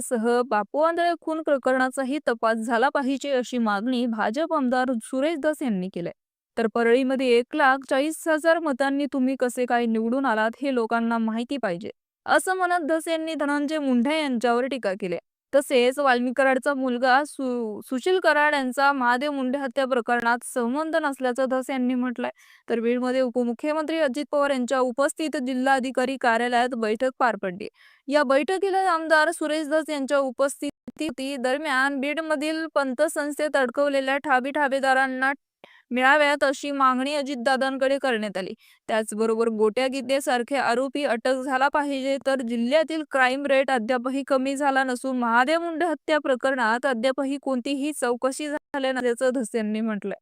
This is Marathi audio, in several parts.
सह बापू आंधळे खून प्रकरणाचाही तपास झाला पाहिजे अशी मागणी भाजप आमदार सुरेश दास यांनी केली तर परळीमध्ये एक लाख चाळीस हजार मतांनी तुम्ही कसे काय निवडून आलात हे लोकांना माहिती पाहिजे. असं म्हणत धस यांनी धनंजय मुंढे यांच्यावर टीका केली तसेच वाल्मिक कराडचा मुलगा सु सुशील कराड यांचा महादेव मुंडे हत्या प्रकरणात संबंध नसल्याचं धस यांनी म्हटलंय. तर बीडमध्ये उपमुख्यमंत्री अजित पवार यांच्या उपस्थित जिल्हाधिकारी कार्यालयात बैठक पार पडली. या बैठकीला आमदार सुरेश धस यांच्या उपस्थिती दरम्यान बीडमधील पंतसंस्थेत अडकवलेल्या ठाबी ठाबेदारांना मिळाव्यात अशी मागणी अजितदादांकडे करण्यात आली. त्याचबरोबर गोट्या गीतेसारखे आरोपी अटक झाला पाहिजे तर जिल्ह्यातील क्राईम रेट अद्यापही कमी झाला नसून महादेव मुंडे हत्या प्रकरणात अद्यापही कोणतीही चौकशी झाल्या नसल्याचं धस यांनी म्हटलंय.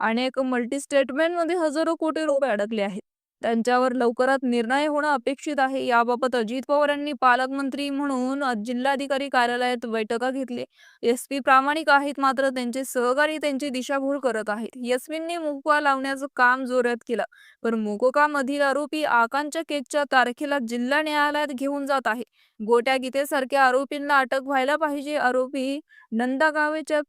अनेक मल्टी स्टेटमेंटमध्ये हजारो कोटी रुपये अडकले आहेत. त्यांच्यावर लवकरात निर्णय होणं अपेक्षित आहे. याबाबत अजित पवार यांनी पालकमंत्री म्हणून जिल्हाधिकारी कार्यालयात बैठका घेतली. एस पी प्रामाणिक आहेत मात्र त्यांचे सहकारी त्यांची दिशाभूल करत आहेत. यस्मिनने मुकवा लावण्याचं काम जोरात केलं पण मुकोकामधील आरोपी आकांक्षा केकच्या तारखेला जिल्हा न्यायालयात घेऊन जात आहे. गोट्या गीतेसारख्या आरोपींना अटक व्हायला पाहिजे. आरोपी नंदागावेच्या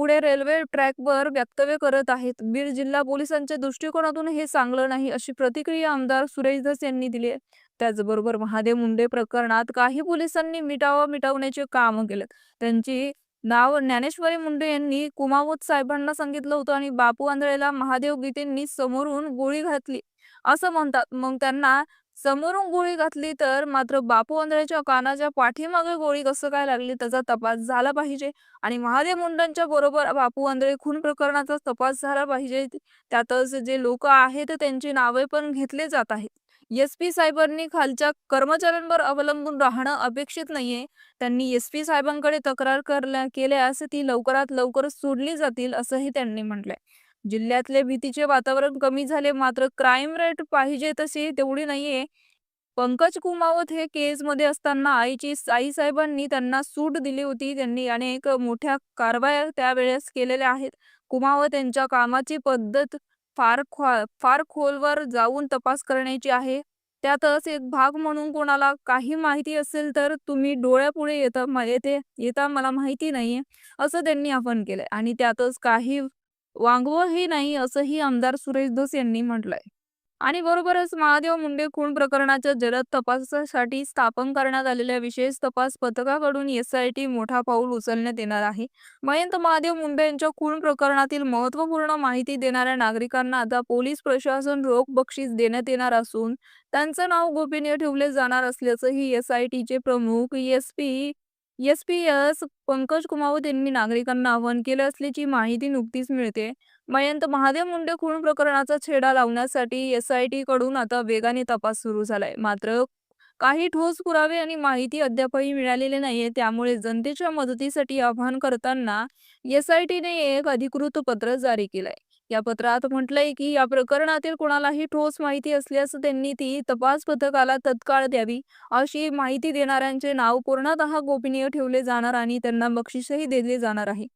पुढे रेल्वे ट्रॅकवर वक्तव्य करत आहेत. बीड जिल्हा पोलिसांच्या दृष्टिकोनातून हे चांगलं नाही अशी प्रतिक्रिया आमदार सुरेश धस यांनी दिली आहे. त्याचबरोबर महादेव मुंडे प्रकरणात काही पोलिसांनी मिटावा मिटवण्याचे काम केलं. त्यांची नाव ज्ञानेश्वरी मुंडे यांनी कुमावत साहेबांना सांगितलं होतं आणि बापू आंधळेला महादेव गीतेंनी समोरून गोळी घातली. असं म्हणतात. मग त्यांना समोरून गोळी घातली तर मात्र बापू आंधळेच्या कानाच्या पाठीमागे गोळी कसं काय लागली त्याचा तपास झाला पाहिजे आणि महादेव मुंडांच्या बरोबर बापू आंधळे खून प्रकरणाचा तपास झाला पाहिजे. त्यातच जे लोक आहेत त्यांची नावे पण घेतले जात आहेत. एस पी साहेबांनी खालच्या कर्मचाऱ्यांवर अवलंबून राहणं अपेक्षित नाहीये. त्यांनी एस पी साहेबांकडे तक्रार करल्या केल्यास ती लवकरात लवकर सोडली जातील असंही त्यांनी म्हटलंय. जिल्ह्यातले भीतीचे वातावरण कमी झाले मात्र क्राईम रेट पाहिजे तशी तेवढी नाहीये. पंकज कुमावत हे केस मध्ये असताना आईची आई साहेबांनी त्यांना सूट दिली होती. त्यांनी अनेक मोठ्या कारवाया त्यावेळेस केलेल्या आहेत. कुमावत यांच्या कामाची पद्धत फार फार खोलवर जाऊन तपास करण्याची आहे. त्यातच एक भाग म्हणून कोणाला काही माहिती असेल तर तुम्ही डोळ्यापुढे येता येते येता मला माहिती नाहीये असं त्यांनी आपण केलंय. आणि त्यातच काही वांगवही नाही असंही आमदार सुरेश धस यांनी म्हटलंय. आणि बरोबरच महादेव मुंडे खून प्रकरणाच्या जलद तपासासाठी स्थापन करण्यात आलेल्या विशेष तपास पथकाकडून एसआयटी मोठा पाऊल उचलण्यात येणार आहे. मयंत महादेव मुंडे यांच्या खून प्रकरणातील महत्त्वपूर्ण माहिती देणाऱ्या नागरिकांना आता पोलीस प्रशासन रोख बक्षीस देण्यात येणार असून त्यांचं नाव गोपनीय ठेवले जाणार असल्याचंही एसआयटीचे प्रमुख S P S P S Pankaj Kumawat यांनी नागरिकांना आवाहन केलं असल्याची माहिती नुकतीच मिळते. मयंत महादेव मुंडे खून प्रकरणाचा छेडा लावण्यासाठी एस आय टी कडून आता वेगाने तपास सुरू झालाय. मात्र काही ठोस पुरावे आणि माहिती अद्यापही मिळालेले नाहीये. त्यामुळे जनतेच्या मदतीसाठी आवाहन करताना एस आय टीने एक अधिकृत पत्र जारी केलंय. या पत्रात म्हटलंय की या प्रकरणातील कोणालाही ठोस माहिती असल्यास त्यांनी ती तपास पथकाला तत्काळ द्यावी अशी माहिती देणाऱ्यांचे नाव पूर्णतः गोपनीय ठेवले जाणार आणि त्यांना बक्षीसही दिले जाणार आहे.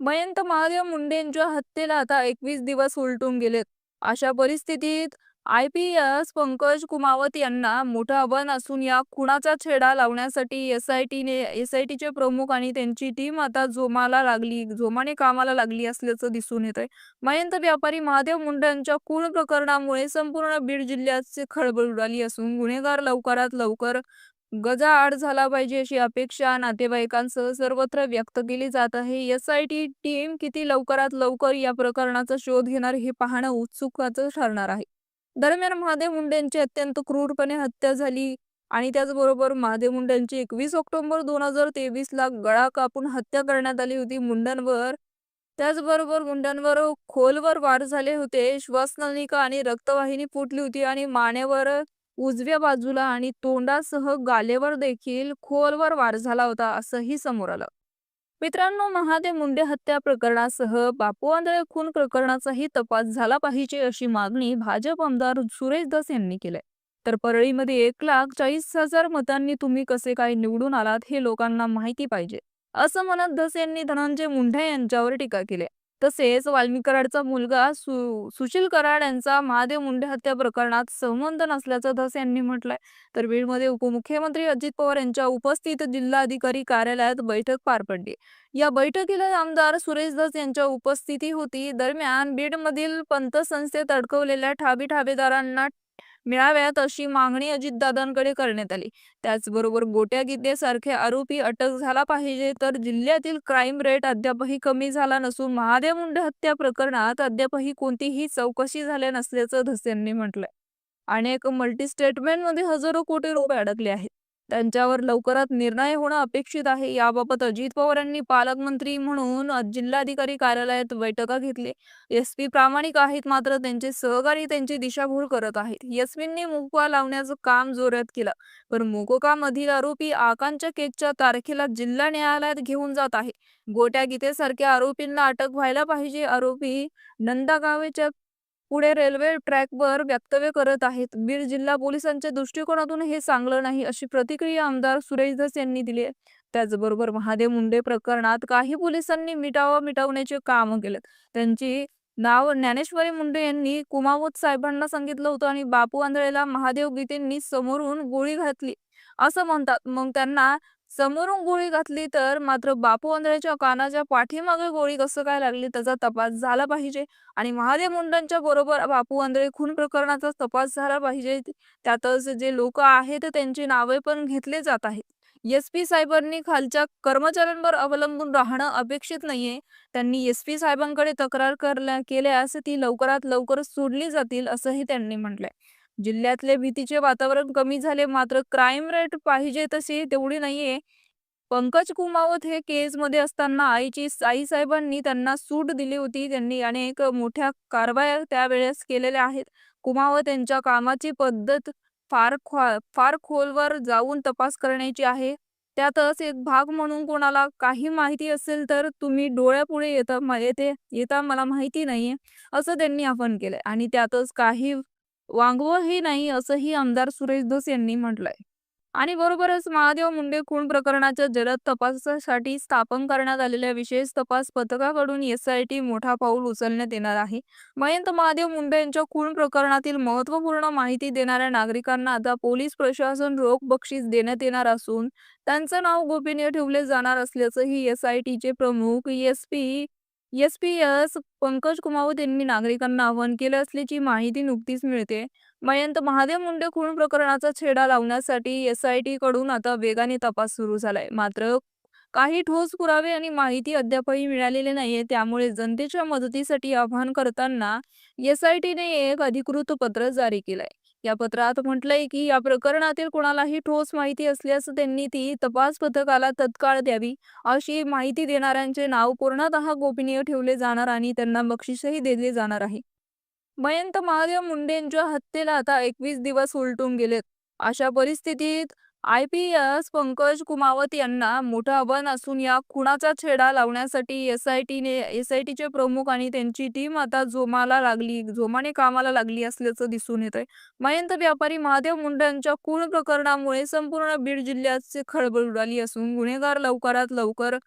मयंत महादेव मुंडेंच्या हत्येला आता एकवीस दिवस उलटून गेलेत. अशा परिस्थितीत I P S Pankaj Kumawat यांना मोठं आव्हान असून या खुणाचा छेडा लावण्यासाठी एस आय टीने एस आय प्रमुख आणि त्यांची टीम आता जोमाला लागली जोमाने कामाला लागली असल्याचं दिसून येत आहे मयंत व्यापारी महादेव मुंडे यांच्या प्रकरणामुळे संपूर्ण बीड जिल्ह्याचे खळबळ उडाली असून गुन्हेगार लवकरात लवकर गजाआड झाला पाहिजे अशी अपेक्षा नातेवाईकांसह सर्वत्र व्यक्त केली जात आहे. एस आय टी टीम किती लवकरात लवकर या प्रकरणाचा शोध घेणार हे पाहणं उत्सुकाचं ठरणार आहे. दरम्यान महादेव मुंडेंची अत्यंत क्रूरपणे हत्या झाली आणि त्याचबरोबर महादेव मुंडेंची एकवीस ऑक्टोबर दोन हजार तेवीस ला गळा कापून हत्या करण्यात आली होती मुंड्यांवर त्याचबरोबर मुंड्यांवर खोलवर वार झाले होते. श्वासनलिका आणि रक्तवाहिनी फुटली होती आणि मानेवर उजव्या बाजूला आणि तोंडासह गालेवर देखील खोलवर वार झाला होता असंही समोर आलं. मित्रांनो महादेव मुंडे हत्या प्रकरणासह बापू आंधळे खून प्रकरणाचाही तपास झाला पाहिजे अशी मागणी भाजप आमदार सुरेश धस यांनी केली. तर परळीमध्ये एक लाख चाळीस हजार मतांनी तुम्ही कसे काय निवडून आलात हे लोकांना माहिती पाहिजे. असं म्हणत धस यांनी धनंजय मुंढे यांच्यावर टीका केली. तसेच वाल्मी कराडचा मुलगा सु सुशील कराड यांचा महादेव मुंडे हत्या प्रकरणात संबंध नसल्याचं धस यांनी म्हटलंय. तर बीडमध्ये उपमुख्यमंत्री अजित पवार यांच्या उपस्थित जिल्हाधिकारी कार्यालयात बैठक पार पडली. या बैठकीला आमदार सुरेश धस यांच्या उपस्थिती होती. दरम्यान बीडमधील पंतसंस्थेत अडकवलेल्या ठाबी ठाबेदारांना मिळाव्यात अशी मागणी अजितदादांकडे करण्यात आली. त्याचबरोबर गोट्या गीतेसारखे आरोपी अटक झाला पाहिजे तर जिल्ह्यातील क्राईम रेट अद्यापही कमी झाला नसून महादेव मुंडे हत्या प्रकरणात अद्यापही कोणतीही चौकशी झाल्या नसल्याचं धस यांनी म्हटलंय. अनेक मल्टी स्टेटमेंटमध्ये हजारो कोटी रुपये अडकले आहेत. त्यांच्यावर लवकरात निर्णय होणं अपेक्षित आहे. याबाबत अजित पवार यांनी पालकमंत्री म्हणून जिल्हाधिकारी कार्यालयात बैठका घेतली. एस पी प्रामाणिक आहेत मात्र त्यांचे सहकारी त्यांची दिशाभूल करत आहेत. एसपींनी मुकवा लावण्याचं काम जोरात केलं पण मुकोका मधील आरोपी आकांक्षा केकच्या तारखेला जिल्हा न्यायालयात घेऊन जात आहे. गोट्या गीतेसारख्या आरोपींना अटक व्हायला पाहिजे. आरोपी नंदा गावेच्या पुढे रेल्वे ट्रॅकवर वक्तव्य करत आहेत. बीड जिल्हा पोलिसांच्या दृष्टिकोनातून हे चांगलं नाही अशी प्रतिक्रिया आमदार सुरेश धस यांनी दिली आहे. त्याचबरोबर महादेव मुंडे प्रकरणात काही पोलिसांनी मिटावा मिटवण्याचे काम केले. त्यांची नाव ज्ञानेश्वरी मुंडे यांनी कुमावत साहेबांना सांगितलं होतं आणि बापू आंधळेला महादेव गीतेंनी समोरून गोळी घातली. असं म्हणतात. मग त्यांना समोरून गोळी घातली तर मात्र बापू आंधळेच्या कानाच्या पाठीमागे गोळी कसं काय लागली त्याचा तपास झाला पाहिजे आणि महादेव मुंडांच्या बरोबर बापू आंधळे खून प्रकरणाचा तपास झाला पाहिजे. त्यातच जे लोक आहेत त्यांची नावे पण घेतले जात आहेत. एस पी साहेबांनी खालच्या कर्मचाऱ्यांवर अवलंबून राहणं अपेक्षित नाहीये. त्यांनी एस पी साहेबांकडे तक्रार केल्यास ती लवकरात लवकर सोडली जातील असंही त्यांनी म्हटलंय. जिल्ह्यातले भीतीचे वातावरण कमी झाले मात्र क्राईम रेट पाहिजे तशी तेवढी नाहीये. पंकज कुमावत हे केसमध्ये असताना आईची आई साहेबांनी त्यांना सूट दिली होती. त्यांनी अनेक मोठ्या कारवाया त्यावेळेस केलेल्या आहेत. कुमावत यांच्या कामाची पद्धत फार खो- फार खोलवर जाऊन तपास करण्याची आहे. त्यातच एक भाग म्हणून कोणाला काही माहिती असेल तर तुम्ही डोळ्यापुढे येता येते येता मला माहिती नाहीये असं त्यांनी आपण केलंय. आणि त्यातच काही वांगवही नाही असंही आमदार सुरेश धस यांनी म्हटलंय. आणि बरोबरच महादेव मुंडे खून प्रकरणाच्या जलद तपासासाठी स्थापन करण्यात आलेल्या विशेष तपास पथकाकडून एसआयटी मोठा पाऊल उचलण्यात येणार आहे. मयंत महादेव मुंडे यांच्या खून प्रकरणातील महत्त्वपूर्ण माहिती देणाऱ्या नागरिकांना आता पोलीस प्रशासन रोख बक्षीस देण्यात येणार असून त्यांचं नाव गोपनीय ठेवले जाणार असल्याचंही एसआयटीचे प्रमुख S P S P S Pankaj Kumawat यांनी नागरिकांना आवाहन केलं असल्याची माहिती नुकतीच मिळते. मयंत महादेव मुंडे खून प्रकरणाचा छेडा लावण्यासाठी एस आय टी कडून आता वेगाने तपास सुरू झालाय. मात्र काही ठोस पुरावे आणि माहिती अद्यापही मिळालेली नाहीये. त्यामुळे जनतेच्या मदतीसाठी आवाहन करताना एस आय टीने एक अधिकृत पत्र जारी केलंय. या पत्रात म्हटलंय की या प्रकरणातील कोणालाही ठोस माहिती असल्यास त्यांनी ती तपास पथकाला तत्काळ द्यावी अशी माहिती देणाऱ्यांचे नाव पूर्णतः गोपनीय ठेवले जाणार आणि त्यांना बक्षीसही दिले जाणार आहे. मयंत महादेव मुंडेंच्या हत्येला आता एकवीस दिवस उलटून गेलेत. अशा परिस्थितीत I P S Pankaj Kumawat यांना मोठं आव्हान असून या खुणाचा छेडा लावण्यासाठी एस आय टीने एस आय टीचे प्रमुख आणि त्यांची टीम आता जोमाला लागली जोमाने कामाला लागली असल्याचं दिसून येत आहे मयंत व्यापारी महादेव मुंडे यांच्या खून प्रकरणामुळे संपूर्ण बीड जिल्ह्याचे खळबळ उडाली असून गुन्हेगार लवकरात लवकर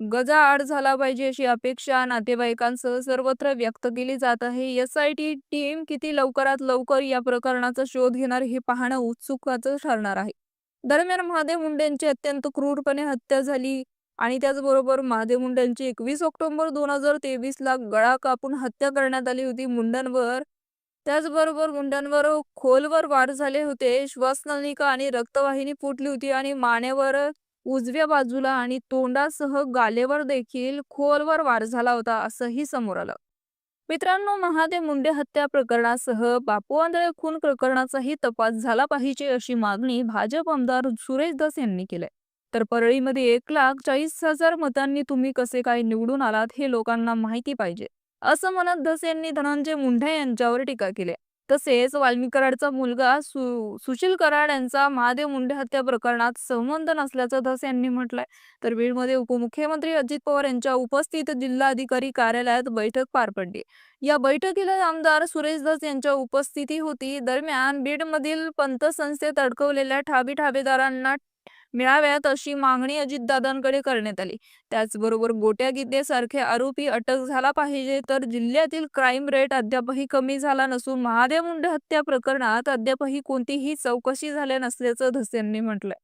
गजा आड झाला पाहिजे अशी अपेक्षा नातेवाईकांसह सर्वत्र व्यक्त केली जात आहे. एस आय टी टीम किती लवकरात लवकर या प्रकरणाचा शोध घेणार हे पाहणं उत्सुकाचं ठरणार आहे. दरम्यान महादेव मुंडेंची अत्यंत क्रूरपणे हत्या झाली आणि त्याचबरोबर महादेव मुंडेंची एकवीस ऑक्टोबर दोन हजार तेवीस ला गळा कापून हत्या करण्यात आली होती मुंड्यांवर त्याचबरोबर मुंड्यांवर खोलवर वार झाले होते. श्वासनलिका आणि रक्तवाहिनी फुटली होती आणि मानेवर उजव्या बाजूला आणि तोंडासह गालेवर देखील खोलवर वार झाला होता असंही समोर आलं. मित्रांनो महादेव मुंडे हत्या प्रकरणासह बापू आंधळे खून प्रकरणाचाही तपास झाला पाहिजे अशी मागणी भाजप आमदार सुरेश धस यांनी केलंय. तर परळीमध्ये एक लाख चाळीस हजार मतांनी तुम्ही कसे काय निवडून आलात हे लोकांना माहिती पाहिजे. असं म्हणत धस यांनी धनंजय मुंढे यांच्यावर टीका केली तसेच वाल्मिक कराडचा मुलगा सु सुशील कराड यांचा महादेव मुंडे हत्या प्रकरणात संबंध नसल्याचं धस यांनी म्हटलंय. तर बीडमध्ये उपमुख्यमंत्री अजित पवार यांच्या उपस्थित जिल्हाधिकारी कार्यालयात बैठक पार पडली. या बैठकीला आमदार सुरेश धस यांच्या उपस्थिती होती. दरम्यान बीडमधील पंतसंस्थेत अडकवलेल्या ठाबी ठाबेदारांना मिळाव्यात अशी मागणी अजितदादांकडे करण्यात आली. त्याचबरोबर गोट्या गीतेसारखे आरोपी अटक झाला पाहिजे तर जिल्ह्यातील क्राईम रेट अद्यापही कमी झाला नसून महादेव मुंडे हत्या प्रकरणात अद्यापही कोणतीही चौकशी झाल्या नसल्याचं धस यांनी म्हटलंय.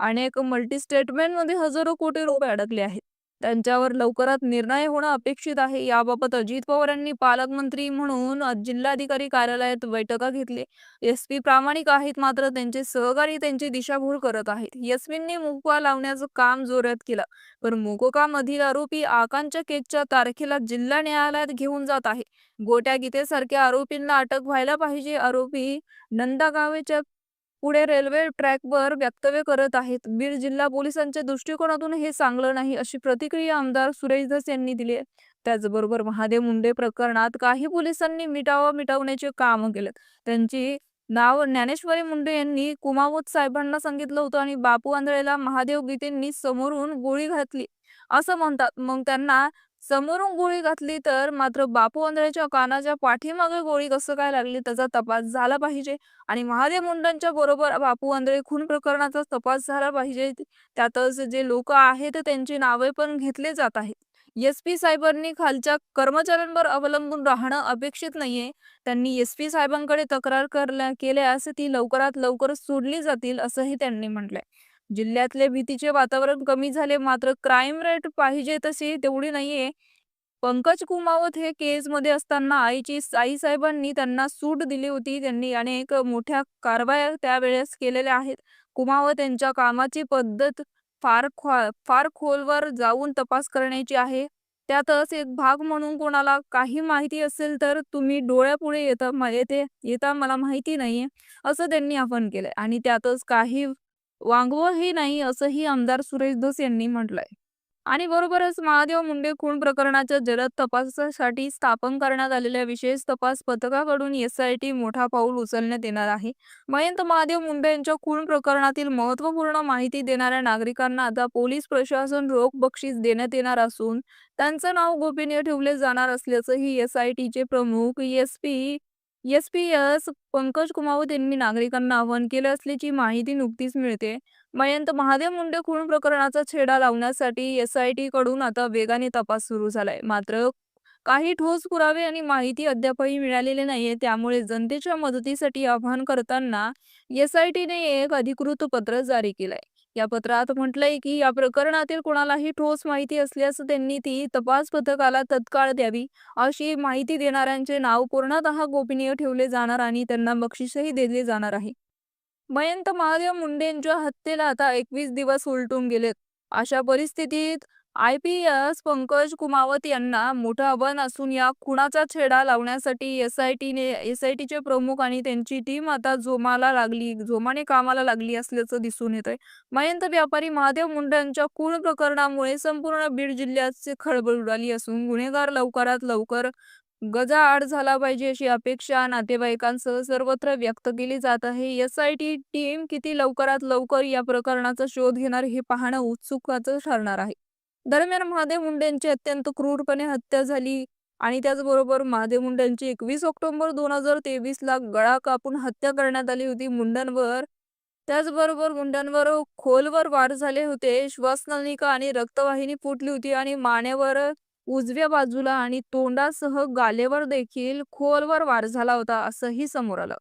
अनेक मल्टी स्टेटमेंटमध्ये हजारो कोटी रुपये अडकले आहेत. त्यांच्यावर लवकरात निर्णय होणं अपेक्षित आहे. याबाबत अजित पवार यांनी पालकमंत्री म्हणून जिल्हाधिकारी कार्यालयात बैठका घेतली एस पी प्रामाणिक आहेत मात्र त्यांचे सहकारी त्यांची दिशाभूल करत आहेत. एसपींनी मुकवा लावण्याचं काम जोरात केलं पण मोकोका मधील आरोपी आकांक्षा केकच्या तारखेला जिल्हा न्यायालयात घेऊन जात आहे. गोट्या गीतेसारख्या आरोपींना अटक व्हायला पाहिजे. आरोपी नंदा गावेच्या पुढे रेल्वे ट्रॅकवर वक्तव्य करत आहेत. बीड जिल्हा पोलिसांच्या दृष्टिकोनातून हे चांगलं नाही अशी प्रतिक्रिया आमदार सुरेश धस यांनी दिली आहे. त्याचबरोबर महादेव मुंडे प्रकरणात काही पोलिसांनी मिटावा मिटवण्याचे काम केलं त्यांची नाव ज्ञानेश्वरी मुंडे यांनी कुमावत साहेबांना सांगितलं होतं आणि बापू आंधळेला महादेव गीतेंनी समोरून गोळी घातली. असं म्हणतात. मग त्यांना समोरून गोळी घातली तर मात्र बापू आंधळेच्या कानाच्या पाठीमागे गोळी कसं काय लागली त्याचा तपास झाला पाहिजे आणि महादेव मुंडांच्या बरोबर बापू आंधळे खून प्रकरणाचा तपास झाला पाहिजे. त्यातच जे लोक आहेत त्यांची नावे पण घेतले जात आहेत. एस पी साहेबांनी खालच्या कर्मचाऱ्यांवर अवलंबून राहणं अपेक्षित नाहीये. त्यांनी एस पी साहेबांकडे तक्रार केल्यास ती लवकरात लवकर सोडली जातील असंही त्यांनी म्हटलंय. जिल्ह्यातले भीतीचे वातावरण कमी झाले मात्र क्राईम रेट पाहिजे तशी तेवढी नाहीये. पंकज कुमावत हे केसमध्ये असताना आईची आई साहेबांनी त्यांना सूट दिली होती. त्यांनी अनेक मोठ्या कारवाया त्यावेळेस केलेल्या आहेत. कुमावत यांच्या कामाची पद्धत फार फार खोलवर जाऊन तपास करण्याची आहे. त्यातच एक भाग म्हणून कोणाला काही माहिती असेल तर तुम्ही डोळ्यापुढे येता येते येता मला माहिती नाहीये असं त्यांनी आपण केलंय. आणि त्यातच काही वांगवही नाही असंही आमदार सुरेश धस यांनी म्हटलंय. आणि बरोबरच महादेव मुंडे खून प्रकरणाच्या जलद तपासासाठी स्थापन करण्यात आलेल्या विशेष तपास पथकाकडून एसआयटी मोठा पाऊल उचलण्यात येणार आहे. मयंत महादेव मुंडे यांच्या खून प्रकरणातील महत्त्वपूर्ण माहिती देणाऱ्या नागरिकांना आता पोलीस प्रशासन रोख बक्षीस देण्यात येणार असून त्यांचं नाव गोपनीय ठेवले जाणार असल्याचंही एसआयटीचे प्रमुख S P S P S Pankaj Kumawat यांनी नागरिकांना आवाहन केलं असल्याची माहिती नुकतीच मिळते. मयंत महादेव मुंडे खून प्रकरणाचा छेडा लावण्यासाठी एस आय टी कडून आता वेगाने तपास सुरू झालाय. मात्र काही ठोस पुरावे आणि माहिती अद्यापही मिळालेली नाहीये. त्यामुळे जनतेच्या मदतीसाठी आवाहन करताना एस आय टीने एक अधिकृत पत्र जारी केलंय. या पत्रात म्हटलंय की या प्रकरणातील कोणालाही ठोस माहिती असल्यास त्यांनी ती तपास पथकाला तत्काळ द्यावी अशी माहिती देणाऱ्यांचे नाव पूर्णतः गोपनीय ठेवले जाणार आणि त्यांना बक्षीसही दिले जाणार आहे. मयंत महादेव मुंडेंच्या हत्येला आता एकवीस दिवस उलटून गेलेत. अशा परिस्थितीत I P S Pankaj Kumawat यांना मोठं आव्हान असून या खुणाचा छेडा लावण्यासाठी एस आय प्रमुख आणि त्यांची टीम आता जोमाला लागली जोमाने कामाला लागली असल्याचं दिसून येत आहे मयंत व्यापारी महादेव मुंडे यांच्या प्रकरणामुळे संपूर्ण बीड जिल्ह्याचे खळबळ उडाली असून गुन्हेगार लवकरात लवकर गजाआड झाला पाहिजे अशी अपेक्षा नातेवाईकांसह सर्वत्र व्यक्त केली जात आहे. एस आय टी टीम किती लवकरात लवकर या प्रकरणाचा शोध घेणार हे पाहणं उत्सुकाचं ठरणार आहे. दरम्यान महादेव मुंडेंची अत्यंत क्रूरपणे हत्या झाली आणि त्याचबरोबर महादेव मुंडेंची एकवीस ऑक्टोबर दोन हजार तेवीस ला गळा कापून हत्या करण्यात आली होती. मुंड्यांवर त्याचबरोबर मुंड्यांवर खोलवर वार झाले होते. श्वासनलिका आणि रक्तवाहिनी फुटली होती आणि मानेवर उजव्या बाजूला आणि तोंडासह गालेवर देखील खोलवर वार झाला होता असंही समोर आलं.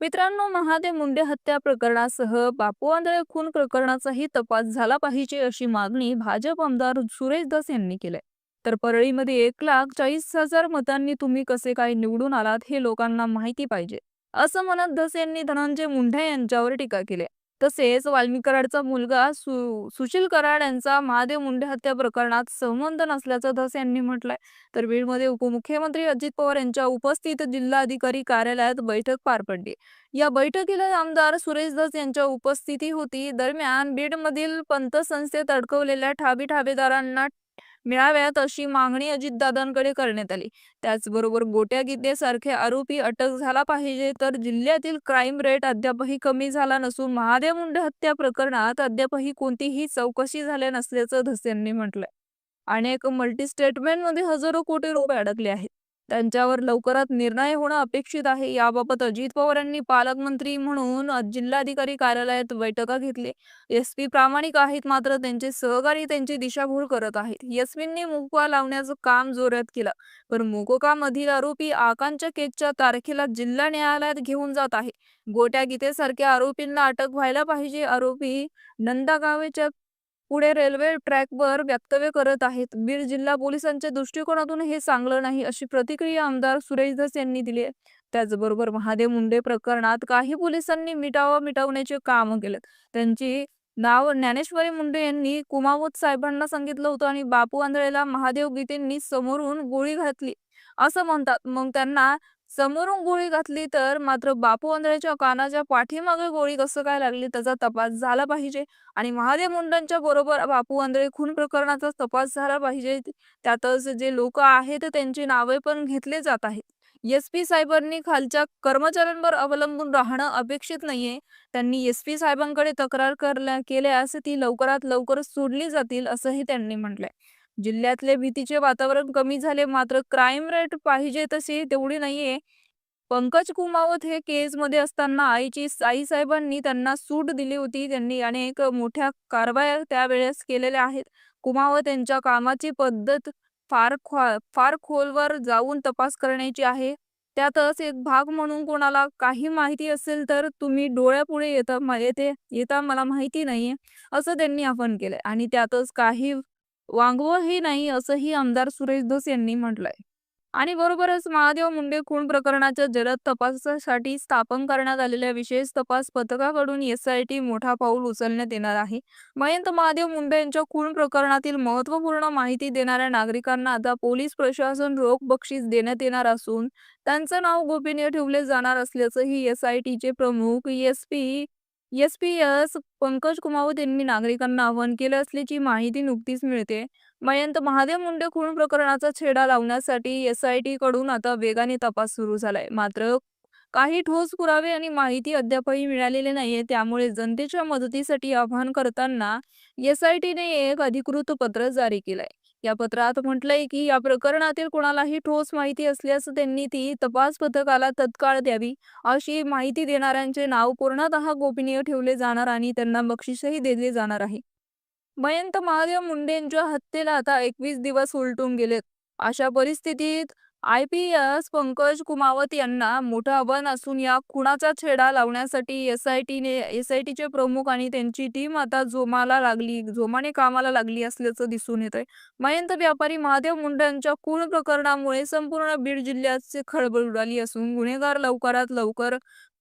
मित्रांनो महादेव मुंडे हत्या प्रकरणासह बापू आंधळे खून प्रकरणाचाही तपास झाला पाहिजे अशी मागणी भाजप आमदार सुरेश धस यांनी केलंय. तर परळीमध्ये एक लाख चाळीस हजार मतांनी तुम्ही कसे काय निवडून आलात हे लोकांना माहिती पाहिजे. असं म्हणत धस यांनी धनंजय मुंढे यांच्यावर टीका केली तसेच वाल्मिक कराडचा मुलगा सु सुशील कराड यांचा महादेव मुंडे हत्या प्रकरणात संबंध नसल्याचं धस यांनी म्हटलंय. तर बीडमध्ये उपमुख्यमंत्री अजित पवार यांच्या उपस्थित जिल्हाधिकारी कार्यालयात बैठक पार पडली. या बैठकीला आमदार सुरेश धस यांच्या उपस्थिती होती. दरम्यान बीडमधील पंतसंस्थेत अडकवलेल्या ठाबी ठाबेदारांना मिळाव्यात अशी मागणी अजितदादांकडे करण्यात आली. त्याचबरोबर गोट्या गीतेसारखे आरोपी अटक झाला पाहिजे तर जिल्ह्यातील क्राईम रेट अद्यापही कमी झाला नसून महादेव मुंडे हत्या प्रकरणात अद्यापही कोणतीही चौकशी झाल्या नसल्याचं धस यांनी म्हटलंय. अनेक मल्टी स्टेटमेंटमध्ये हजारो कोटी रुपये अडकले आहेत. त्यांच्यावर लवकरात निर्णय होणं अपेक्षित आहे. याबाबत अजित पवार यांनी पालकमंत्री म्हणून जिल्हाधिकारी कार्यालयात बैठका घेतली एसपी प्रामाणिक आहेत मात्र त्यांचे सहकारी त्यांची दिशाभूल करत आहेत. यस्मिनने मुकवा लावण्याचं काम जोरात केलं पण मोकोकामधील आरोपी आकांक्षा केकच्या तारखेला जिल्हा न्यायालयात घेऊन जात आहे. गोट्या गीतेसारख्या आरोपींना अटक व्हायला पाहिजे आरोपी नंदागावेच्या पुढे रेल्वे ट्रॅकवर वक्तव्य करत आहेत. बीड जिल्हा पोलिसांच्या दृष्टिकोनातून हे चांगलं नाही अशी प्रतिक्रिया आमदार सुरेश धस यांनी दिली आहे. त्याचबरोबर महादेव मुंडे प्रकरणात काही पोलिसांनी मिटावा मिटवण्याचे काम केलं. त्यांची नाव ज्ञानेश्वरी मुंडे यांनी कुमावत साहेबांना सांगितलं होतं आणि बापू आंधळेला महादेव गीतेंनी समोरून गोळी घातली. असं म्हणतात. मग त्यांना समोरून गोळी घातली तर मात्र बापू आंधळेच्या कानाच्या पाठीमागे गोळी कसं काय लागली त्याचा तपास झाला पाहिजे आणि महादेव मुंडांच्या बरोबर बापू आंधळे खून प्रकरणाचा तपास झाला पाहिजे. त्यातच जे लोक आहेत त्यांची नावे पण घेतले जात आहेत. एस पी साहेबांनी खालच्या कर्मचाऱ्यांवर अवलंबून राहणं अपेक्षित नाहीये. त्यांनी एस पी साहेबांकडे तक्रार केल्यास ती लवकरात लवकर सोडली जातील असंही त्यांनी म्हटलंय. जिल्ह्यातले भीतीचे वातावरण कमी झाले मात्र क्राईम रेट पाहिजे तशी तेवढी नाहीये. पंकज कुमावत हे केसमध्ये असताना आईची आई साहेबांनी त्यांना सूट दिली होती. त्यांनी अनेक मोठ्या कारवाया त्यावेळेस केलेल्या आहेत. कुमावत यांच्या कामाची पद्धत फार खो- फार खोलवर जाऊन तपास करण्याची आहे. त्यातच एक भाग म्हणून कोणाला काही माहिती असेल तर तुम्ही डोळ्यापुढे येता येते येता मला माहिती नाहीये असं त्यांनी आपण केलंय. आणि त्यातच काही वांगवही नाही असंही आमदार सुरेश धस यांनी म्हटलंय. आणि बरोबरच महादेव मुंडे खून प्रकरणाच्या जलद तपासासाठी स्थापन करण्यात आलेल्या विशेष तपास पथकाकडून एसआयटी मोठा पाऊल उचलण्यात येणार आहे. मयंत महादेव मुंडे यांच्या खून प्रकरणातील महत्त्वपूर्ण माहिती देणाऱ्या नागरिकांना आता पोलीस प्रशासन रोख बक्षीस देण्यात येणार असून त्यांचं नाव गोपनीय ठेवले जाणार असल्याचंही एसआयटीचे प्रमुख S P S P S Pankaj Kumawat यांनी नागरिकांना आवाहन केलं असल्याची माहिती नुकतीच मिळते. मयंत महादेव मुंडे खून प्रकरणाचा छेडा लावण्यासाठी एस आय टी कडून आता वेगाने तपास सुरू झालाय. मात्र काही ठोस पुरावे आणि माहिती अद्यापही मिळालेली नाहीये. त्यामुळे जनतेच्या मदतीसाठी आवाहन करताना एस आय टीने एक अधिकृत पत्र जारी केलंय. या पत्रात म्हटलंय की या प्रकरणातील कोणालाही ठोस माहिती असल्यास त्यांनी ती तपास पथकाला तत्काळ द्यावी अशी माहिती देणाऱ्यांचे नाव पूर्णतः गोपनीय ठेवले जाणार आणि त्यांना बक्षीसही दिले जाणार आहे. मयंत महादेव मुंडेंच्या हत्येला आता एकवीस दिवस उलटून गेलेत. अशा परिस्थितीत I P S Pankaj Kumawat यांना मोठं आव्हान असून या खुणाचा छेडा लावण्यासाठी एस आय टीने एस आय टीचे प्रमुख आणि त्यांची टीम आता जोमाला लागली जोमाने कामाला लागली असल्याचं दिसून येत आहे मयंत व्यापारी महादेव मुंडेंच्या खून प्रकरणामुळे संपूर्ण बीड जिल्ह्याचे खळबळ उडाली असून गुन्हेगार लवकरात लवकर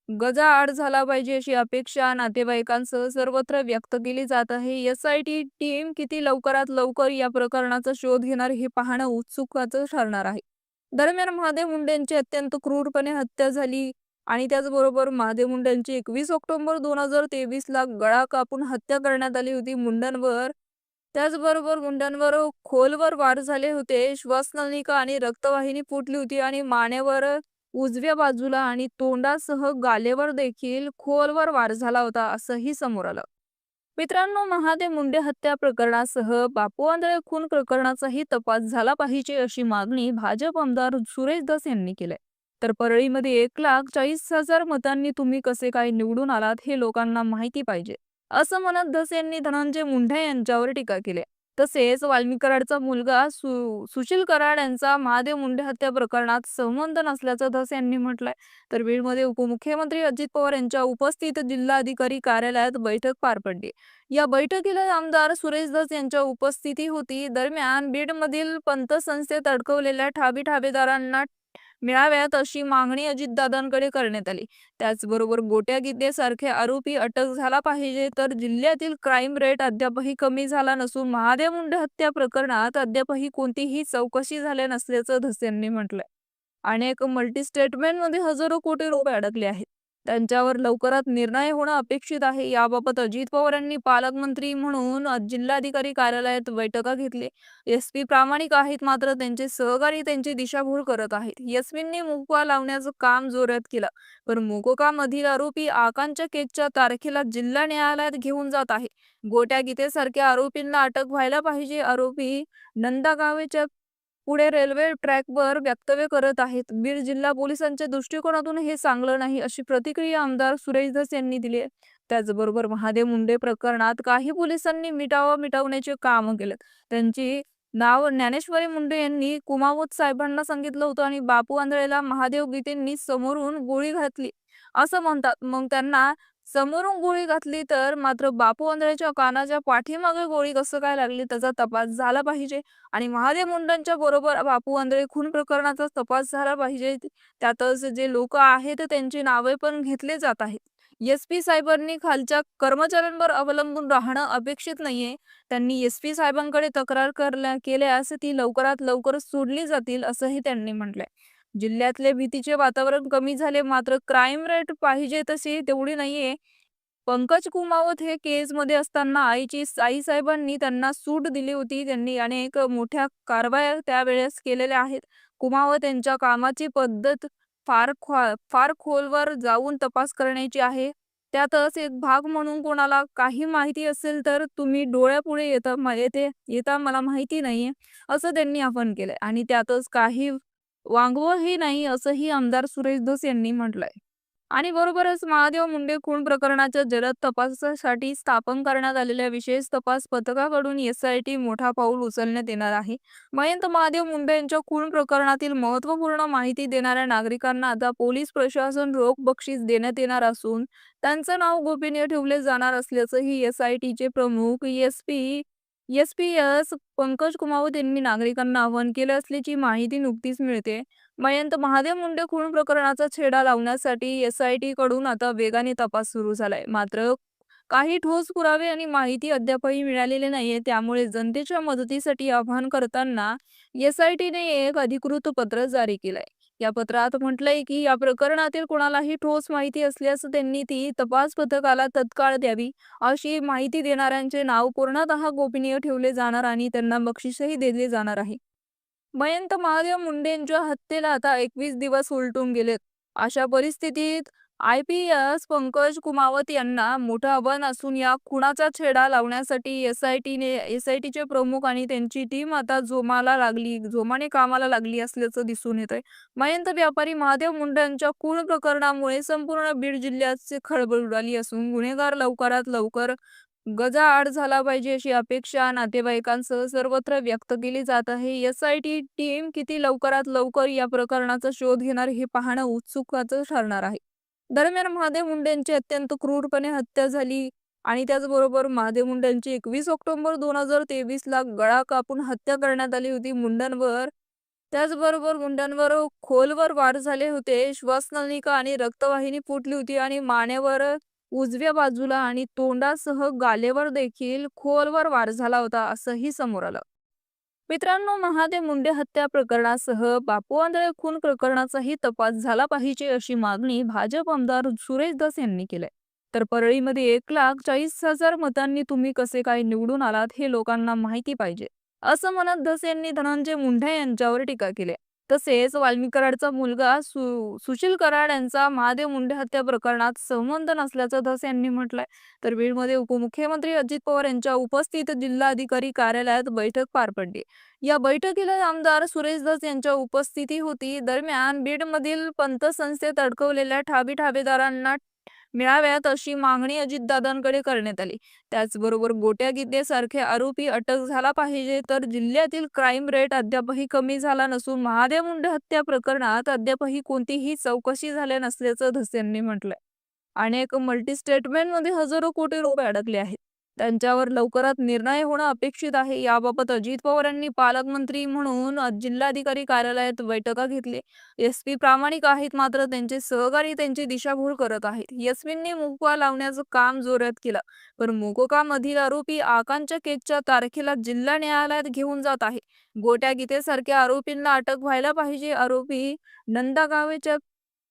गजाआड झाला पाहिजे अशी अपेक्षा नातेवाईकांसह सर्वत्र व्यक्त केली जात आहे. एस आय टी टीम किती लवकरात लवकर या प्रकरणाचा शोध घेणार हे पाहणं उत्सुकाचं ठरणार आहे. दरम्यान महादेव मुंडेंची अत्यंत क्रूरपणे हत्या झाली आणि त्याचबरोबर महादेव मुंडेंची एकवीस ऑक्टोबर दोन हजार तेवीस ला गळा कापून हत्या करण्यात आली होती मुंड्यांवर त्याचबरोबर मुंड्यांवर खोलवर वार झाले होते. श्वासनलिका आणि रक्तवाहिनी फुटली होती आणि मानेवर उजव्या बाजूला आणि तोंडासह गालेवर देखील खोलवर वार झाला होता असंही समोर आलं. मित्रांनो महादेव मुंडे हत्या प्रकरणासह बापू आंधळे खून प्रकरणाचाही तपास झाला पाहिजे अशी मागणी भाजप आमदार सुरेश धस यांनी केली तर परळीमध्ये एक लाख चाळीस हजार मतांनी तुम्ही कसे काय निवडून आलात हे लोकांना माहिती पाहिजे. असं म्हणत धस यांनी धनंजय मुंढे यांच्यावर टीका केली तसेच वाल्मी कराडचा मुलगा सु सुशील कराड यांचा महादेव मुंडे हत्या प्रकरणात संबंध नसल्याचं धस यांनी म्हटलंय. तर बीडमध्ये उपमुख्यमंत्री अजित पवार यांच्या उपस्थित जिल्हाधिकारी कार्यालयात बैठक पार पडली. या बैठकीला आमदार सुरेश धस यांच्या उपस्थिती होती. दरम्यान बीडमधील पंतसंस्थेत अडकवलेल्या ठाबी ठाबेदारांना मिळाव्यात अशी मागणी अजितदादांकडे करण्यात आली. त्याचबरोबर गोट्या गीतेसारखे आरोपी अटक झाला पाहिजे तर जिल्ह्यातील क्राईम रेट अद्यापही कमी झाला नसून महादेव मुंडे हत्या प्रकरणात अद्यापही कोणतीही चौकशी झाल्या नसल्याचं धस यांनी म्हटलंय. अनेक मल्टी स्टेटमेंटमध्ये हजारो कोटी रुपये अडकले आहेत. त्यांच्यावर लवकरात निर्णय होणं अपेक्षित आहे. याबाबत अजित पवार यांनी पालकमंत्री म्हणून जिल्हाधिकारी कार्यालयात बैठका घेतली. एस पी प्रामाणिक आहेत मात्र त्यांचे सहकारी त्यांची दिशाभूल करत आहेत. यस्मिनने मुकवा लावण्याचं काम जोरात केलं. पण मोकोकामधील आरोपी आकांक्षा केकच्या तारखेला जिल्हा न्यायालयात घेऊन जात आहे. गोट्या गीतेसारख्या आरोपींना अटक व्हायला पाहिजे. आरोपी नंदागावेच्या पुढे रेल्वे ट्रॅकवर वक्तव्य करत आहेत. बीड जिल्हा पोलिसांच्या दृष्टिकोनातून हे चांगलं नाही अशी प्रतिक्रिया आमदार सुरेश धस यांनी दिली आहे. त्याचबरोबर महादेव मुंडे प्रकरणात काही पोलिसांनी मिटावा मिटवण्याचे काम केलं. त्यांची नाव ज्ञानेश्वरी मुंडे यांनी कुमावत साहेबांना सांगितलं होतं आणि बापू आंधळेला महादेव गीतेंनी समोरून गोळी घातली. असं म्हणतात. मग त्यांना समोरून गोळी घातली तर मात्र बापू आंधळेच्या कानाच्या पाठीमागे गोळी कसं काय लागली त्याचा तपास झाला पाहिजे आणि महादेव मुंडांच्या बरोबर बापू आंधळे खून प्रकरणाचा तपास झाला पाहिजे. त्यातच जे लोक आहेत त्यांची नावे पण घेतले जात आहेत. एस पी साहेबांनी खालच्या कर्मचाऱ्यांवर अवलंबून राहणं अपेक्षित नाहीये. त्यांनी एस पी साहेबांकडे तक्रार करल्या केल्यास ती लवकरात लवकर सोडली जातील असंही त्यांनी म्हटलंय. जिल्ह्यातले भीतीचे वातावरण कमी झाले मात्र क्राईम रेट पाहिजे तशी तेवढी नाहीये. पंकज कुमावत हे केसमध्ये असताना आईची आई साहेबांनी त्यांना सूट दिली होती. त्यांनी अनेक मोठ्या कारवाया त्यावेळेस केलेल्या आहेत. कुमावत यांच्या कामाची पद्धत फार खो- फार खोलवर जाऊन तपास करण्याची आहे. त्यातच एक भाग म्हणून कोणाला काही माहिती असेल तर तुम्ही डोळ्यापुढे येता येते येता मला माहिती नाहीये असं त्यांनी आपण केलंय. आणि त्यातच काही वांगवही नाही असंही आमदार सुरेश धस यांनी म्हटलंय. आणि बरोबरच महादेव मुंडे खून प्रकरणाच्या जलद तपासासाठी स्थापन करण्यात आलेल्या विशेष तपास पथकाकडून एसआयटी मोठा पाऊल उचलण्यात येणार आहे. मयंत महादेव मुंडे यांच्या खून प्रकरणातील महत्त्वपूर्ण माहिती देणाऱ्या नागरिकांना आता पोलीस प्रशासन रोख बक्षीस देण्यात येणार असून त्यांचं नाव गोपनीय ठेवले जाणार असल्याचंही एसआयटीचे प्रमुख S P S P S Pankaj Kumawat यांनी नागरिकांना आवाहन केलं असल्याची माहिती नुकतीच मिळते. मयंत महादेव मुंडे खून प्रकरणाचा छेडा लावण्यासाठी एस आय टी कडून आता वेगाने तपास सुरू झालाय. मात्र काही ठोस पुरावे आणि माहिती अद्यापही मिळालेले नाहीये. त्यामुळे जनतेच्या मदतीसाठी आवाहन करताना एस आय टीने एक अधिकृत पत्र जारी केलंय. या पत्रात म्हटलंय की या प्रकरणातील कोणालाही ठोस माहिती असल्यास त्यांनी ती तपास पथकाला तत्काळ द्यावी अशी माहिती देणाऱ्यांचे नाव पूर्णतः गोपनीय ठेवले जाणार आणि त्यांना बक्षीसही दिले जाणार आहे. मयंत महादेव मुंडेंच्या हत्येला आता एकवीस दिवस उलटून गेलेत. अशा परिस्थितीत I P S Pankaj Kumawat यांना मोठं आव्हान असून या खुणाचा छेडा लावण्यासाठी एस आय टीने एस आय टीचे प्रमुख आणि त्यांची टीम आता जोमाला लागली जोमाने कामाला लागली असल्याचं दिसून येत आहे मयंत व्यापारी महादेव मुंडे यांच्या खूण प्रकरणामुळे संपूर्ण बीड जिल्ह्यात खळबळ उडाली असून गुन्हेगार लवकरात लवकर गजाआड झाला पाहिजे अशी अपेक्षा नातेवाईकांसह सर्वत्र व्यक्त केली जात आहे. एस आय टी टीम किती लवकरात लवकर या प्रकरणाचा शोध घेणार हे पाहणं उत्सुकाचं ठरणार आहे. दरम्यान महादेव मुंडे यांची अत्यंत क्रूरपणे हत्या झाली आणि त्याचबरोबर महादेव मुंडे यांची एकवीस ऑक्टोबर दोन हजार तेवीस ला गळा कापून हत्या करण्यात आली होती मुंड्यांवर त्याचबरोबर मुंड्यांवर खोलवर वार झाले होते. श्वासनलिका आणि रक्तवाहिनी फुटली होती आणि मानेवर उजव्या बाजूला आणि तोंडासह गालेवर देखील खोलवर वार झाला होता असंही समोर आलं. मित्रांनो महादेव मुंडे हत्या प्रकरणासह बापू आंधळे खून प्रकरणाचाही तपास झाला पाहिजे अशी मागणी भाजप आमदार सुरेश दास यांनी केलंय. तर परळीमध्ये एक लाख चाळीस हजार मतांनी तुम्ही कसे काय निवडून आलात हे लोकांना माहिती पाहिजे. असं म्हणत धस यांनी धनंजय मुंढे यांच्यावर टीका केली तसेच वाल्मिक कराडचा मुलगा सु सुशील कराड यांचा महादेव मुंडे हत्या प्रकरणात संबंध नसल्याचं धस यांनी म्हटलंय. तर बीडमध्ये उपमुख्यमंत्री अजित पवार यांच्या उपस्थित जिल्हाधिकारी कार्यालयात बैठक पार पडली. या बैठकीला आमदार सुरेश धस यांच्या उपस्थिती होती. दरम्यान बीडमधील पंतसंस्थेत अडकवलेल्या ठाबी ठाबेदारांना मिळाव्यात अशी मागणी अजितदादांकडे करण्यात आली. त्याचबरोबर गोट्या गीतेसारखे आरोपी अटक झाला पाहिजे तर जिल्ह्यातील क्राईम रेट अद्यापही कमी झाला नसून महादेव मुंडे हत्या प्रकरणात अद्यापही कोणतीही चौकशी झाल्या नसल्याचं धस यांनी म्हटलंय. अनेक मल्टी स्टेटमेंटमध्ये हजारो कोटी रुपये अडकले आहेत. त्यांच्यावर लवकरात निर्णय होणं अपेक्षित आहे. याबाबत अजित पवार यांनी पालकमंत्री म्हणून जिल्हाधिकारी कार्यालयात बैठका घेतली एस पी प्रामाणिक आहेत मात्र त्यांचे सहकारी त्यांची दिशाभूल करत आहेत. यस्मिनने मुकवा लावण्याचं काम जोरात केलं पण मुकोका मधील आरोपी आकांच्या केकच्या तारखेला जिल्हा न्यायालयात घेऊन जात आहे. गोट्या गीतेसारख्या आरोपींना अटक व्हायला पाहिजे. आरोपी नंदागावेच्या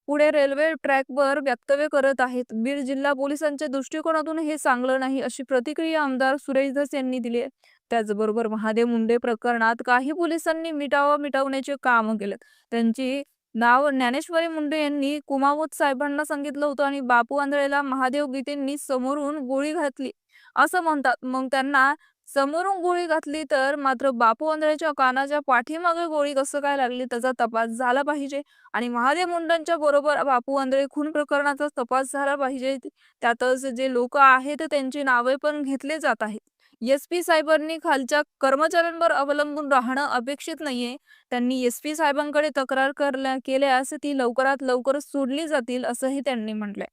पुढे रेल्वे ट्रॅकवर वक्तव्य करत आहेत. बीड जिल्हा पोलिसांच्या दृष्टिकोनातून हे चांगलं नाही अशी प्रतिक्रिया आमदार सुरेश धस यांनी दिली आहे. त्याचबरोबर महादेव मुंडे प्रकरणात काही पोलिसांनी मिटावा मिटवण्याचे काम केलं. त्यांची नाव ज्ञानेश्वरी मुंडे यांनी कुमावत साहेबांना सांगितलं होतं आणि बापू आंधळेला महादेव गीतेंनी समोरून गोळी घातली. असं म्हणतात. मग त्यांना समोरून गोळी घातली तर मात्र बापू आंधळेच्या कानाच्या पाठीमागे गोळी कसं काय लागली त्याचा तपास झाला पाहिजे आणि महादेव मुंडांच्या बरोबर बापू आंधळे खून प्रकरणाचा तपास झाला पाहिजे. त्यातच जे लोक आहेत त्यांची नावे पण घेतले जात आहेत. एस पी साहेबांनी खालच्या कर्मचाऱ्यांवर अवलंबून राहणं अपेक्षित नाहीये. त्यांनी एस पी साहेबांकडे तक्रार करल्या केल्यास ती लवकरात लवकर सोडली जातील असंही त्यांनी म्हटलंय.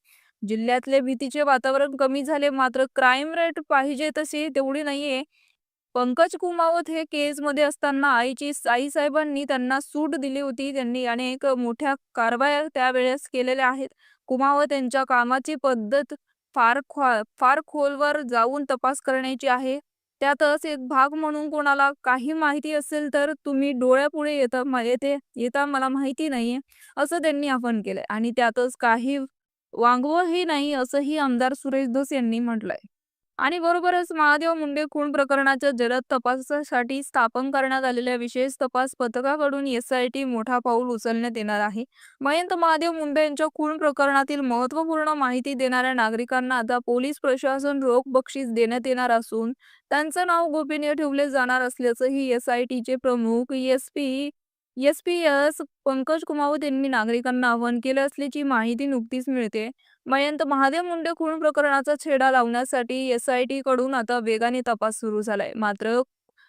जिल्ह्यातले भीतीचे वातावरण कमी झाले मात्र क्राईम रेट पाहिजे तशी तेवढी नाहीये. पंकज कुमावत हे केसमध्ये असताना आईची आई साहेबांनी त्यांना सूट दिली होती. त्यांनी अनेक मोठ्या कारवाया त्यावेळेस केलेल्या आहेत. कुमावत यांच्या कामाची पद्धत फार फार खोलवर जाऊन तपास करण्याची आहे. त्यातच एक भाग म्हणून कोणाला काही माहिती असेल तर तुम्ही डोळ्यापुढे येता येते येता मला माहिती नाहीये असं त्यांनी आपण केलंय. आणि त्यातच काही वांगवही नाही असंही आमदार सुरेश धस यांनी म्हटलंय. आणि बरोबरच महादेव मुंडे खून प्रकरणाच्या जलद तपासासाठी स्थापन करण्यात आलेल्या विशेष तपास पथकाकडून एसआयटी मोठा पाऊल उचलण्यात येणार आहे. मयंत महादेव मुंडे यांच्या खून प्रकरणातील महत्त्वपूर्ण माहिती देणाऱ्या नागरिकांना आता पोलीस प्रशासन रोख बक्षीस देण्यात येणार असून त्यांचं नाव गोपनीय ठेवले जाणार असल्याचंही एसआयटीचे प्रमुख S P S P S Pankaj Kumawat यांनी नागरिकांना आवाहन केलं असल्याची माहिती नुकतीच मिळते. मयंत महादेव मुंडे खून प्रकरणाचा छेडा लावण्यासाठी एस आय टी कडून आता वेगाने तपास सुरू झालाय. मात्र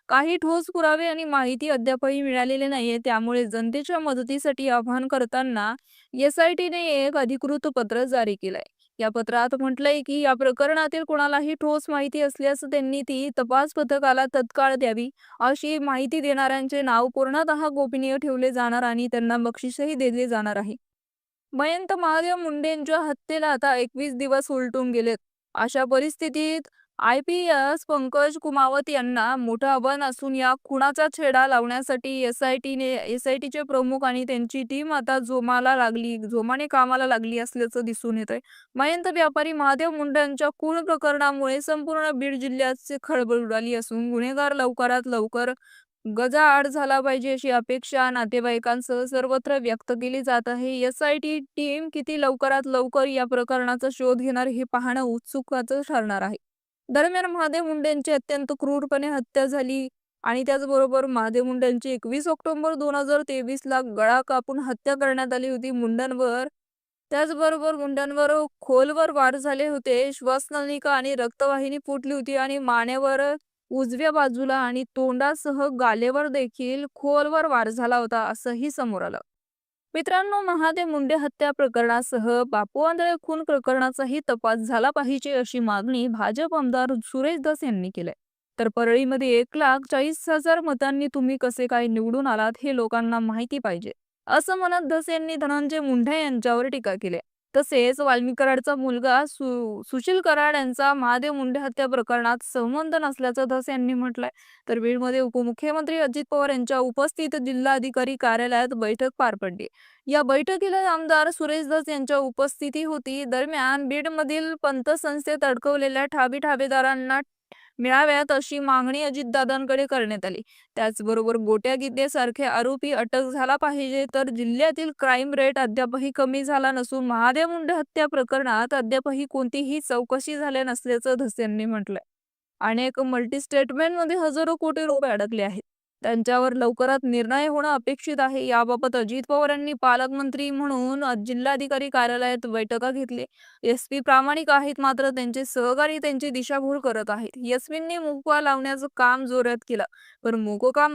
काही ठोस पुरावे आणि माहिती अद्यापही मिळालेली नाहीये. त्यामुळे जनतेच्या मदतीसाठी आवाहन करताना एस आय टीने एक अधिकृत पत्र जारी केलंय. या पत्रात म्हटलंय की या प्रकरणातील कोणालाही ठोस माहिती असल्यास त्यांनी ती तपास पथकाला तत्काळ द्यावी अशी माहिती देणाऱ्यांचे नाव पूर्णतः गोपनीय ठेवले जाणार आणि त्यांना बक्षीसही दिले जाणार आहे. मयंत महादेव मुंडेंच्या हत्येला आता एकवीस दिवस उलटून गेलेत. अशा परिस्थितीत I P S Pankaj Kumawat यांना मोठं आव्हान असून या खुणाचा छेडा लावण्यासाठी एस आय टीने एस आय टीचे प्रमुख आणि त्यांची टीम आता जोमाला लागली जोमाने कामाला लागली असल्याचं दिसून येत आहे मयंत व्यापारी महादेव मुंडेंच्या खून प्रकरणामुळे संपूर्ण बीड जिल्ह्याचे खळबळ उडाली असून गुन्हेगार लवकरात लवकर गजाआड झाला पाहिजे अशी अपेक्षा नातेवाईकांसह सर्वत्र व्यक्त केली जात आहे. एस आय टी टीम किती लवकरात लवकर या प्रकरणाचा शोध घेणार हे पाहणं उत्सुकाचं ठरणार आहे. दरम्यान महादेव मुंडेंची अत्यंत क्रूरपणे हत्या झाली आणि त्याचबरोबर महादेव मुंडेंची एकवीस ऑक्टोबर दोन हजार तेवीस ला गळा कापून हत्या करण्यात आली होती मुंड्यांवर त्याचबरोबर मुंड्यांवर खोलवर वार झाले होते. श्वासनलिका आणि रक्तवाहिनी फुटली होती आणि मानेवर उजव्या बाजूला आणि तोंडासह गालेवर देखील खोलवर वार झाला होता असंही समोर आलं. मित्रांनो महादेव मुंडे हत्या प्रकरणासह बापू आंधळे खून प्रकरणाचाही तपास झाला पाहिजे अशी मागणी भाजप आमदार सुरेश दास यांनी केलंय तर परळीमध्ये एक लाख चाळीस हजार मतांनी तुम्ही कसे काय निवडून आलात हे लोकांना माहिती पाहिजे. असं म्हणत धस यांनी धनंजय मुंढे यांच्यावर टीका केली तसेच वाल्मी कराडचा मुलगा सु सुशील कराड यांचा महादेव मुंडे हत्या प्रकरणात संबंध नसल्याचं धस यांनी म्हटलंय. तर बीडमध्ये उपमुख्यमंत्री अजित पवार यांच्या उपस्थित जिल्हाधिकारी कार्यालयात बैठक पार पडली. या बैठकीला आमदार सुरेश धस यांच्या उपस्थिती होती. दरम्यान बीडमधील पंतसंस्थेत अडकवलेल्या ठाबी ठाबेदारांना मिळाव्यात अशी मागणी अजितदादांकडे करण्यात आली. त्याचबरोबर गोट्या गीतेसारखे आरोपी अटक झाला पाहिजे तर जिल्ह्यातील क्राईम रेट अद्यापही कमी झाला नसून महादेव मुंडे हत्या प्रकरणात अद्यापही कोणतीही चौकशी झाल्या नसल्याचं धस यांनी म्हटलंय. अनेक मल्टी स्टेटमेंटमध्ये हजारो कोटी रुपये अडकले आहेत. त्यांच्यावर लवकरात निर्णय होणं अपेक्षित आहे. याबाबत अजित पवार यांनी पालकमंत्री म्हणून जिल्हाधिकारी कार्यालयात बैठका घेतली एस पी प्रामाणिक आहेत मात्र त्यांचे सहकारी त्यांची दिशाभूल करत आहेत. यस्मिनने मुकवा लावण्याचं काम जोरात केलं पण मोको काम